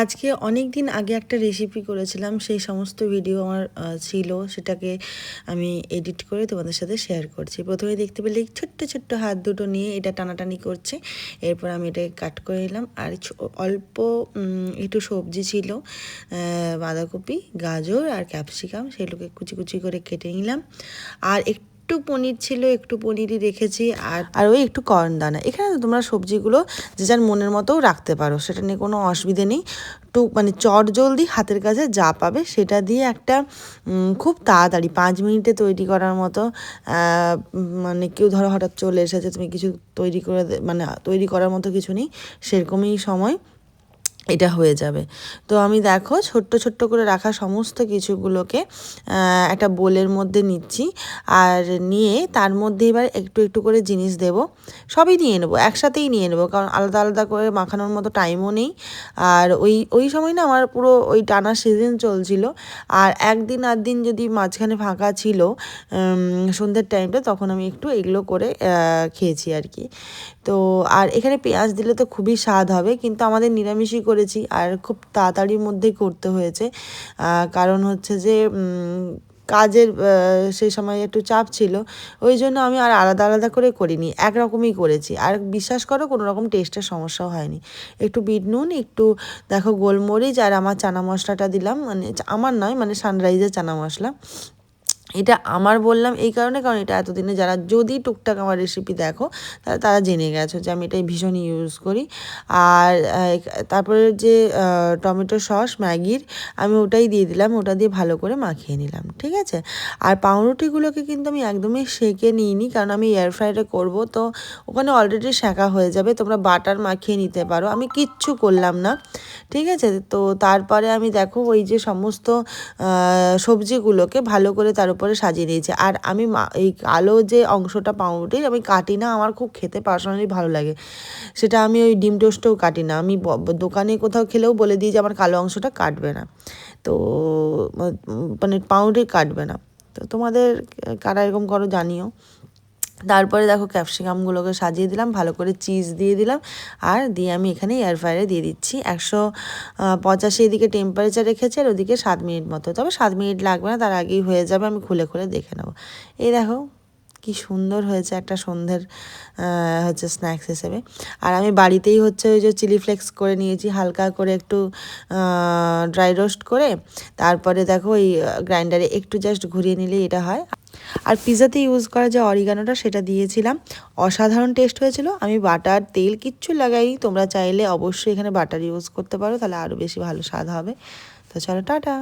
আজকে অনেক দিন আগে একটা রেসিপি করেছিলাম, সেই সমস্ত ভিডিও আমার ছিল। সেটাকে আমি এডিট করে তোমাদের সাথে শেয়ার করছি। প্রথমে দেখতে পেলে ছোট্ট ছোট্ট হাত দুটো নিয়ে এটা টানাটানি করছে। এরপর আমি এটাকে কাট করে নিলাম। আর অল্প একটু সবজি ছিল বাঁধাকপি, গাজর আর ক্যাপসিকাম সেগুলোকে কুচি কুচি করে কেটে নিলাম। আর একটু একটু পনির ছিল, একটু পনিরই রেখেছি আর আর ওই একটু কর্ন দানা এখানে তোমরা সবজিগুলো যে যার মনের মতোও রাখতে পারো, সেটা নিয়ে কোনো অসুবিধে নেই। একটু মানে চট জলদি হাতের কাছে যা পাবে সেটা দিয়ে একটা খুব তাড়াতাড়ি পাঁচ মিনিটে তৈরি করার মতো মানে কেউ ধরো হঠাৎ চলে এসেছে, তুমি কিছু তৈরি করে মানে তৈরি করার মতো কিছু নেই, সেরকমই সময় এটা হয়ে যাবে। তো আমি দেখো ছোট্ট ছোট্ট করে রাখা সমস্ত কিছুগুলোকে একটা বোলের মধ্যে নিচ্ছি। আর নিয়ে তার মধ্যে এবার একটু একটু করে জিনিস দেব। সবই নিয়ে নেব, একসাথেই নিয়ে নেব। কারণ আলাদা আলাদা করে মাখানোর মতো টাইমও নেই। আর ওই ওই সময় না আমার পুরো ওই টানা সিজন চলছিল। আর একদিন আর দিন যদি মাঝখানে ফাঁকা ছিল সন্ধ্যের টাইমটা তখন আমি একটু এগুলো করে খেয়েছি আর কি। তো আর এখানে পেঁয়াজ দিলে তো খুবই স্বাদ হবে। কিন্তু আমাদের নিরামিষই করেছি আর খুব তাড়াতাড়ির মধ্যেই করতে হয়েছে। কারণ হচ্ছে যে কাজের সেই সময় একটু চাপ ছিল। ওই জন্য আমি আর আলাদা আলাদা করে করিনি, একরকমই করেছি। আর বিশ্বাস করো, কোনো রকম টেস্টের সমস্যাও হয়নি। একটু বিট নুন, একটু দেখো গোলমরিচ আর আমার চানা মশলাটা দিলাম। মানে আমার নয় মানে সানরাইজের চানা মশলা। এটা আমার বললাম এই কারণে, কারণ এটা এতদিনে যারা যদি টুকটাক আমার রেসিপি দেখো তাহলে তারা জেনে গেছো যে আমি এটাই ভীষণ ইউজ করি। আর তারপরে যে টমেটো সস, ম্যাগির, আমি ওটাই দিয়ে দিলাম, ওটা দিয়ে ভালো করে মাখিয়ে নিলাম, ঠিক আছে? আর পাউরুটিগুলোকে কিন্তু আমি একদমই সেকে নিইনি, কারণ আমি এয়ার ফ্রাইডে করব, তো ওখানে অলরেডি সেকা হয়ে যাবে, তোমরা বাটার মাখিয়ে নিতে পারো, আমি কিচ্ছু করলাম না, ঠিক আছে? তো তারপরে আমি দেখো ওই যে সমস্ত সবজিগুলোকে ভালো করে তার উপরে সাজিয়ে নিয়েছি আর আমি এই কালো যে অংশটা পাউরুটির আমি কাটি না, আমার খুব খেতে পার্সোনালি ভালো লাগে। সেটা আমি ওই ডিম টোস্টও কাটি না। আমি দোকানে কোথাও খেলেও বলে দিই যে আমার কালো অংশটা কাটবে না। তো মানে পাউরুটি কাটবে না। তো তোমাদের কারা এরকম করো জানিও। তারপরে দেখো ক্যাপসিকামগুলোকে সাজিয়ে দিলাম, ভালো করে চিজ দিয়ে দিলাম, আর দিয়ে আমি এখানে এয়ার ফ্রায়ারে দিয়ে দিচ্ছি। একশো পঁচাশি এদিকে টেম্পারেচার রেখেছে আর ওদিকে সাত মিনিট মতো। তবে সাত মিনিট লাগবে না, তার আগেই হয়ে যাবে, আমি খুলে খুলে দেখে নেব। এই দেখো কি সুন্দর হয়েছে একটা সন্ধ্যের হচ্ছে স্ন্যাক্স হিসেবে। আর আমি বাড়িতেই হচ্ছে ওই যে চিলি ফ্লেক্স করে নিয়েছি, হালকা করে একটু ড্রাই রোস্ট করে। তারপরে দেখো ওই গ্রাইন্ডারে একটু জাস্ট ঘুরিয়ে নিলেই এটা হয়। আর পিৎজাতে ইউজ করা যে অরিগানোটা সেটা দিয়েছিলাম। অসাধারণ টেস্ট হয়েছিল। আমি বাটার তেল কিচ্ছু লাগাই তোমরা চাইলে অবশ্যই এখানে বাটার ইউজ করতে পারো, তাহলে আরও বেশি ভালো স্বাদ হবে। তো চলো, টাটা!